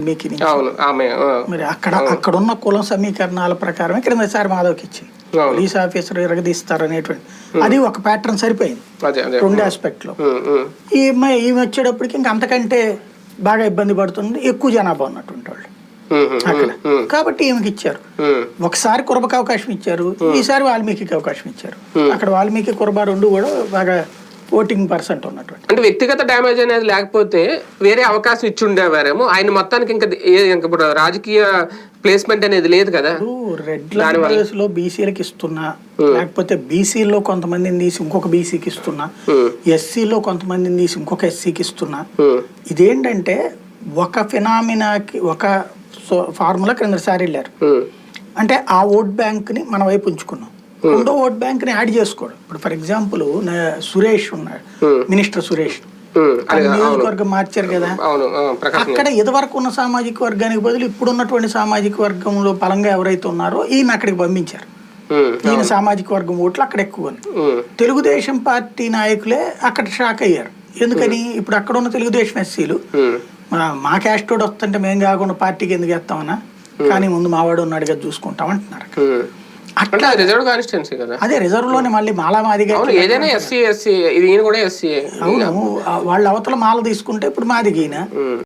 మీకు. అవును ఆమె. మరి అక్కడ అక్కడ ఉన్న కులం సమీకరణాల ప్రకారమే క్రిందసారి మాధవ్కి ఇచ్చింది. అవును. పోలీస్ ఆఫీసర్ ఎరగదీస్తారు అనేటువంటి అది ఒక ప్యాటర్న్ సరిపోయింది. రెండు ఆస్పెక్ట్లో. ఈమె ఈమె వచ్చేటప్పటికి ఇంకా అంతకంటే బాగా ఇబ్బంది పడుతుంది ఎక్కువ జనాభా ఉన్నటువంటి వాళ్ళు. అక్కడ. కాబట్టి ఈమెకి ఇచ్చారు. ఒకసారి కురబకి అవకాశం ఇచ్చారు ఈసారి వాల్మీకి అవకాశం ఇచ్చారు. అక్కడ వాల్మీకి కురబ రెండు కూడా బాగా ఓటింగ్ పర్సెంట్ ఉన్నటువంటి. అంటే వ్యక్తిగత డ్యామేజ్ అనేది లేకపోతే వేరే అవకాశం ఇచ్చి ఉండేవారేమో ఆయన మొత్తానికి ఇంకా ఇప్పుడు రాజకీయ ప్లేస్మెంట్ అనేది లేదు కదా. రెడ్ లాంగ్వేజ్లో బీసీలకు ఇస్తున్నా లేకపోతే బీసీలో కొంతమందిని తీసి ఇంకొక బీసీకి ఇస్తున్నా ఎస్సీలో కొంతమందిని తీసి ఇంకొక ఎస్సీకి ఇస్తున్నా. ఇదేంటంటే ఒక ఫినామినాకి ఒక ఫార్ములా క్రిందసారి వెళ్ళారు. అంటే ఆ ఓట్ బ్యాంక్ని మన వైపు ఉంచుకున్నాం. రెండో ఓట్ బ్యాంక్ని యాడ్ చేసుకోవడం ఇప్పుడు ఫర్ ఎగ్జాంపుల్ సురేష్ ఉన్నాడు Hmm. మినిస్టర్ సురేష్. అవును. నియోజకవర్గం మార్చారు కదా. అక్కడ ఇదివరకు ఉన్న సామాజిక వర్గానికి బదులు ఇప్పుడు ఉన్నటువంటి సామాజిక వర్గంలో బలంగా ఎవరైతే ఉన్నారో ఈయన అక్కడికి పంపించారు. ఈయన సామాజిక వర్గం ఓట్లు అక్కడ ఎక్కువ తెలుగుదేశం పార్టీ నాయకులే అక్కడ షాక్ అయ్యారు. ఎందుకని? ఇప్పుడు అక్కడ ఉన్న తెలుగుదేశం ఎస్సీలు. మా- మా క్యాస్ట్ తోడు వస్తుంటే మేము కాకుండా పార్టీకి ఎందుకు వేస్తామన్నా కానీ ముందు మావాడు ఉన్నాడు కదా చూసుకుంటాం అంటున్నారు. అంటే అది రిజర్వ్ కాన్స్టిట్యున్సీ కదా. అదే రిజర్వ్లోనే మళ్ళీ మాలా మాదిగా ఏదైనా ఎస్సీ ఎస్సీ ఇది ఈయన కూడా ఎస్సీ అవును వాళ్ళ అవతల మాల తీసుకుంటే ఇప్పుడు మాదిగీన?